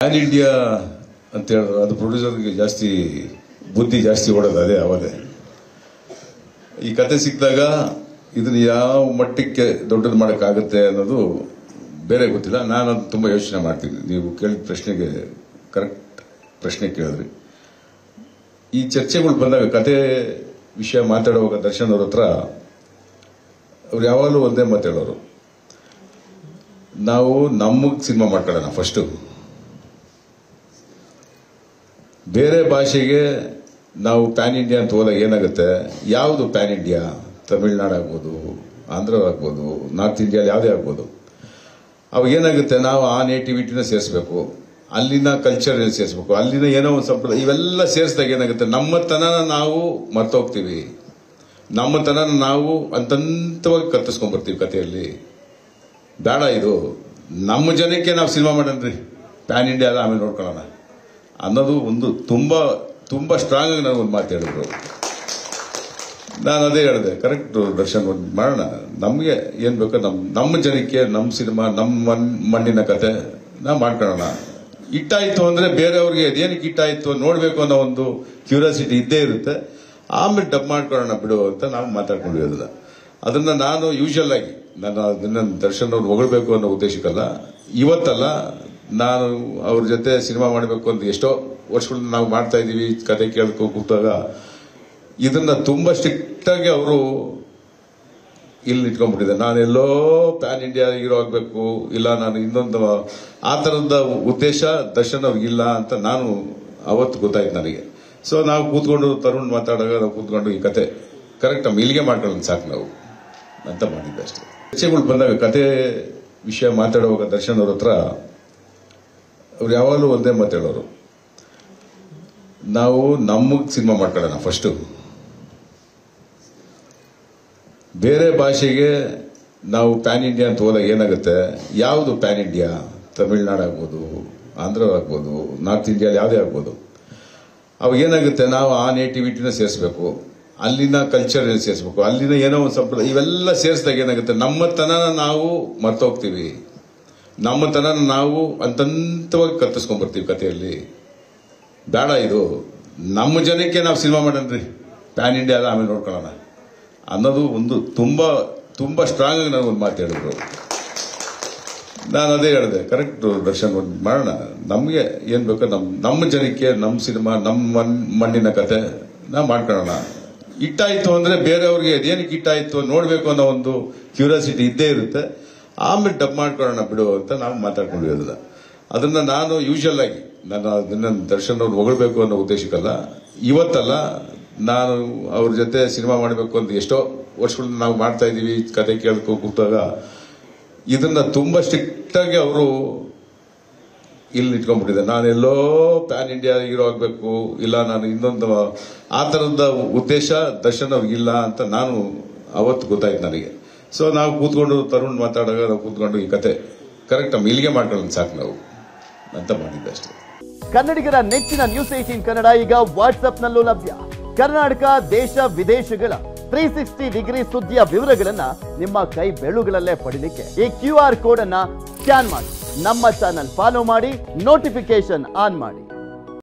PAN India ಅಂತ ಹೇಳಿದ್ರು ಅದು ಪ್ರೊಡ್ಯೂಸರ್ಗೆ ಜಾಸ್ತಿ ಬುದ್ಧಿ ಜಾಸ್ತಿ ಓಡೋದು ಅದೇ ಅವದೇ ಈ ಕತೆ ಸಿಕ್ಕಿದಾಗ ಇದನ್ನ ಯಾವ ಮಟ್ಟಕ್ಕೆ ದೊಡ್ಡದು ಮಾಡೋಕ್ಕಾಗುತ್ತೆ ಅನ್ನೋದು ಬೇರೆ ಗೊತ್ತಿಲ್ಲ. ನಾನು ತುಂಬ ಯೋಚನೆ ಮಾಡ್ತೀನಿ ನೀವು ಕೇಳಿದ ಪ್ರಶ್ನೆಗೆ ಕರೆಕ್ಟ್ ಪ್ರಶ್ನೆ ಕೇಳಿದ್ರಿ. ಈ ಚರ್ಚೆಗಳು ಬಂದಾಗ, ಕತೆ ವಿಷಯ ಮಾತಾಡುವಾಗ ದರ್ಶನ್ ಅವ್ರ ಹತ್ರ ಅವ್ರು ಯಾವಾಗಲೂ ಒಂದೇ ಮಾತಾಡೋರು ನಾವು ನಮಗೆ ಸಿನಿಮಾ ಮಾಡ್ಕೊಳ್ಳೋಣ ಫಸ್ಟು ಬೇರೆ ಭಾಷೆಗೆ ನಾವು ಪ್ಯಾನ್ ಇಂಡಿಯಾ ಅಂತ ಹೋದಾಗ ಏನಾಗುತ್ತೆ? ಯಾವುದು ಪ್ಯಾನ್ ಇಂಡಿಯಾ? ತಮಿಳ್ನಾಡು ಆಗ್ಬೋದು, ಆಂಧ್ರ ಆಗ್ಬೋದು, ನಾರ್ತ್ ಇಂಡಿಯಾ ಯಾವುದೇ ಆಗ್ಬೋದು. ಅವಾಗ ಏನಾಗುತ್ತೆ? ನಾವು ಆ ನೇಟಿವಿಟಿನ ಸೇರಿಸ್ಬೇಕು. ಅಲ್ಲಿನ ಕಲ್ಚರ್ ಸೇರಿಸ್ಬೇಕು. ಅಲ್ಲಿನ ಏನೋ ಒಂದು ಸಂಪ್ರದಾಯ, ಇವೆಲ್ಲ ಸೇರಿಸಿದಾಗ ಏನಾಗುತ್ತೆ? ನಮ್ಮತನನ ನಾವು ಮರ್ತೋಗ್ತೀವಿ ನಮ್ಮತನನ ನಾವು ಅಂತಂತವಾಗಿ ಕತ್ತಿಸ್ಕೊಂಡ್ಬರ್ತೀವಿ ಕಥೆಯಲ್ಲಿ. ಬೇಡ ಇದು. ನಮ್ಮ ಜನಕ್ಕೆ ನಾವು ಸಿನಿಮಾ ರೀ ಪ್ಯಾನ್ ಇಂಡಿಯಾ ಆಮೇಲೆ ನೋಡ್ಕೊಳ್ಳೋಣ. ಅನ್ನೋದು ಒಂದು ತುಂಬ ತುಂಬ ಸ್ಟ್ರಾಂಗ್ ಆಗಿ ನನಗೊಂದು ಮಾತು ಹೇಳಿದ್ರು. ನಾನು ಅದೇ ಹೇಳಿದೆ ಕರೆಕ್ಟ್ ದರ್ಶನ್ ಒಂದು ಮಾಡೋಣ. ನಮಗೆ ಏನು ಬೇಕೋ ನಮ್ಮ ನಮ್ಮ ಜನಕ್ಕೆ, ನಮ್ಮ ಸಿನಿಮಾ, ನಮ್ಮ ಮಣ್ಣಿನ ಕತೆ ನಾವು ಮಾಡ್ಕೊಳ್ಳೋಣ. ಇಟ್ಟಾಯಿತು ಅಂದರೆ ಬೇರೆಯವ್ರಿಗೆ ಅದೇನಕ್ಕೆ ಇಟ್ಟಾಯಿತು ನೋಡಬೇಕು ಅನ್ನೋ ಒಂದು ಕ್ಯೂರಿಯಾಸಿಟಿ ಇದ್ದೇ ಇರುತ್ತೆ. ಆಮೇಲೆ ಡಬ್ ಮಾಡ್ಕೊಳ್ಳೋಣ ಬಿಡು ಅಂತ ನಾವು ಮಾತಾಡ್ಕೊಂಡ್ವಿ ಅದನ್ನ ಅದನ್ನು ನಾನು ಯೂಶಲ್ ಆಗಿ ನಾನು ಅದನ್ನ ದರ್ಶನ್ ಅವ್ರು ಹೊಗಳ್ಬೇಕು ಅನ್ನೋ ಉದ್ದೇಶಕ್ಕಲ್ಲ, ಇವತ್ತಲ್ಲ ನಾನು ಅವ್ರ ಜೊತೆ ಸಿನಿಮಾ ಮಾಡಬೇಕು ಅಂತ ಎಷ್ಟೋ ವರ್ಷಗಳಿಂದ ನಾವು ಮಾಡ್ತಾ ಇದ್ದೀವಿ, ಕತೆ ಕೇಳ್ಕೊ ಕೂತಾಗ. ಇದನ್ನ ತುಂಬಾ ಸ್ಟ್ರಿಕ್ಟ್ ಆಗಿ ಅವರು ಇಲ್ಲಿ ಇಟ್ಕೊಂಡ್ಬಿಟ್ಟಿದೆ ನಾನೆಲ್ಲೋ ಪ್ಯಾನ್ ಇಂಡಿಯಾ ಹೀರೋ ಆಗ್ಬೇಕು, ಇಲ್ಲ ನಾನು ಇನ್ನೊಂದು ಆ ತರದ ಉದ್ದೇಶ ದರ್ಶನ್ ಇಲ್ಲ ಅಂತ ನಾನು ಅವತ್ತು ಗೊತ್ತಾಯ್ತು ನನಗೆ. ಸೊ ನಾವು ಕೂತ್ಕೊಂಡು ತರುಣ್ ಮಾತಾಡಾಗ ನಾವು ಕೂತ್ಕೊಂಡು ಈ ಕತೆ ಕರೆಕ್ಟ್ ನಮ್ಮ ಇಲ್ಲಿಗೆ ಮಾಡ್ಕೊಳ್ಳೋದು ಸಾಕು ನಾವು ಅಂತ ಮಾಡಿದ್ದೆ ಅಷ್ಟೇ. ಚರ್ಚೆಗಳು ಬಂದಾಗ ಕತೆ ವಿಷಯ ಮಾತಾಡುವಾಗ ದರ್ಶನ್ ಅವ್ರ ಹತ್ರ ಅವ್ರು ಯಾವಾಗಲೂ ಒಂದೇ ಮಾತಾಡೋರು ನಾವು ನಮಗೆ ಸಿನಿಮಾ ಮಾಡ್ಕೊಳ್ಳೋಣ ಫಸ್ಟು. ಬೇರೆ ಭಾಷೆಗೆ ನಾವು ಪ್ಯಾನ್ ಇಂಡಿಯಾ ಅಂತ ಹೋದಾಗ ಏನಾಗುತ್ತೆ? ಯಾವುದು ಪ್ಯಾನ್ ಇಂಡಿಯಾ? ತಮಿಳ್ನಾಡು ಆಗ್ಬೋದು, ಆಂಧ್ರ ಆಗ್ಬೋದು, ನಾರ್ತ್ ಇಂಡಿಯಾ ಯಾವುದೇ ಆಗ್ಬೋದು. ಅವಾಗ ಏನಾಗುತ್ತೆ? ನಾವು ಆ ನೇಟಿವಿಟಿನ ಸೇರಿಸ್ಬೇಕು. ಅಲ್ಲಿನ ಕಲ್ಚರ್ ಸೇರಿಸ್ಬೇಕು. ಅಲ್ಲಿನ ಏನೋ ಒಂದು ಸಂಪ್ರದಾಯ ಇವೆಲ್ಲ ಸೇರಿಸಿದಾಗ ಏನಾಗುತ್ತೆ? ನಮ್ಮತನ ನಾವು ಮರ್ತೋಗ್ತೀವಿ. ನಮ್ಮತನನ ನಾವು ಅಂತಂತವಾಗಿ ಕತ್ತಿಸ್ಕೊಂಡ್ಬರ್ತೀವಿ ಕಥೆಯಲ್ಲಿ. ಬೇಡ ಇದು. ನಮ್ಮ ಜನಕ್ಕೆ ನಾವು ಸಿನಿಮಾ ಮಾಡೋಣ್ರಿ ಪ್ಯಾನ್ ಇಂಡಿಯಾ ಅದ ಆಮೇಲೆ ನೋಡ್ಕೊಳ್ಳೋಣ. ಅನ್ನೋದು ಒಂದು ತುಂಬ ತುಂಬ ಸ್ಟ್ರಾಂಗ್ ಆಗಿ ನನಗೆ ಒಂದು ಮಾತು ಹೇಳಿದ್ರು ನಾನು ಅದೇ ಹೇಳಿದೆ ಕರೆಕ್ಟ್ ದರ್ಶನ್ ಒಂದು ಮಾಡೋಣ. ನಮಗೆ ಏನು ಬೇಕೋ ನಮ್ಮ ನಮ್ಮ ಜನಕ್ಕೆ ನಮ್ಮ ಸಿನಿಮಾ, ನಮ್ಮ ಮಣ್- ಮಣ್ಣಿನ ಕತೆ ನಾವು ಮಾಡ್ಕೊಳ್ಳೋಣ. ಇಟ್ಟಾಯಿತು ಅಂದರೆ ಬೇರೆಯವ್ರಿಗೆ ಅದೇನಕ್ಕೆ ಇಟ್ಟಾಯಿತು ನೋಡಬೇಕು ಅನ್ನೋ ಒಂದು ಕ್ಯೂರಿಯಾಸಿಟಿ ಇದ್ದೇ ಇರುತ್ತೆ. ಆಮೇಲೆ ಡಬ್ ಮಾಡ್ಕೊಳ್ಳೋಣ ಬಿಡು ಅಂತ ನಾವು ಮಾತಾಡ್ಕೊಂಡ್ವಿ ಅದನ್ನ ಅದನ್ನ ನಾನು ಯೂಶಲ್ ಆಗಿ ನಾನು ಅದನ್ನ ದರ್ಶನ್ ಅವ್ರು ಹೊಗಳಬೇಕು ಅನ್ನೋ ಉದ್ದೇಶಕ್ಕಲ್ಲ, ಇವತ್ತಲ್ಲ ನಾನು ಅವ್ರ ಜೊತೆ ಸಿನಿಮಾ ಮಾಡಬೇಕು ಅಂತ ಎಷ್ಟೋ ವರ್ಷಗಳಿಂದ ನಾವು ಮಾಡ್ತಾ ಇದೀವಿ ಕತೆ ಕೇಳ್ಕೊ ಕೂತಾಗ, ಇದನ್ನ ತುಂಬಾ ಸ್ಟ್ರಿಕ್ಟ್ ಆಗಿ ಅವರು ಇಲ್ಲಿ ಇಟ್ಕೊಂಡ್ಬಿಟ್ಟಿದೆ ನಾನೆಲ್ಲೋ ಪ್ಯಾನ್ ಇಂಡಿಯಾ ಹೀರೋ ಆಗ್ಬೇಕು, ಇಲ್ಲ ನಾನು ಇನ್ನೊಂದು ಆ ತರದ ಉದ್ದೇಶ ದರ್ಶನ್ ಅವ್ರಿಗಿಲ್ಲ ಅಂತ ನಾನು ಅವತ್ತು ಗೊತ್ತಾಯ್ತು ನನಗೆ. ಸೊ ನಾವು ಕೂತ್ಕೊಂಡು ತರುಣ್ ಮಾತಾಡುವಾಗ ನಾವು ಕೂತ್ಕೊಂಡು ಈ ಕತೆ ಕರೆಕ್ಟ್ ಇಲ್ಲಿಗೆ ಮಾಡ್ಕೊಳ್ಳೋದು ಸಾಕು ನಾವು. ಅಂತ ಮಾಡಿದ್ದೆ ಅಷ್ಟೇ. ಕನ್ನಡಿಗರ ನೆಚ್ಚಿನ ನ್ಯೂಸ್ ಏಟೀನ್ ಕನ್ನಡ ಈಗ ವಾಟ್ಸ್ಆಪ್ನಲ್ಲೂ ಲಭ್ಯ. ಕರ್ನಾಟಕ, ದೇಶ, ವಿದೇಶಗಳ ತ್ರೀ ಸಿಕ್ಸ್ಟಿ ಡಿಗ್ರಿ ಸುದ್ದಿಯ ವಿವರಗಳನ್ನ ನಿಮ್ಮ ಕೈ ಬೆಳುಗಳಲ್ಲೇ ಪಡಿಲಿಕ್ಕೆ ಈ ಕ್ಯೂ ಆರ್ ಕೋಡ್ ಅನ್ನ ಸ್ಕ್ಯಾನ್ ಮಾಡಿ. ನಮ್ಮ ಚಾನಲ್ ಫಾಲೋ ಮಾಡಿ ನೋಟಿಫಿಕೇಶನ್ ಆನ್ ಮಾಡಿ.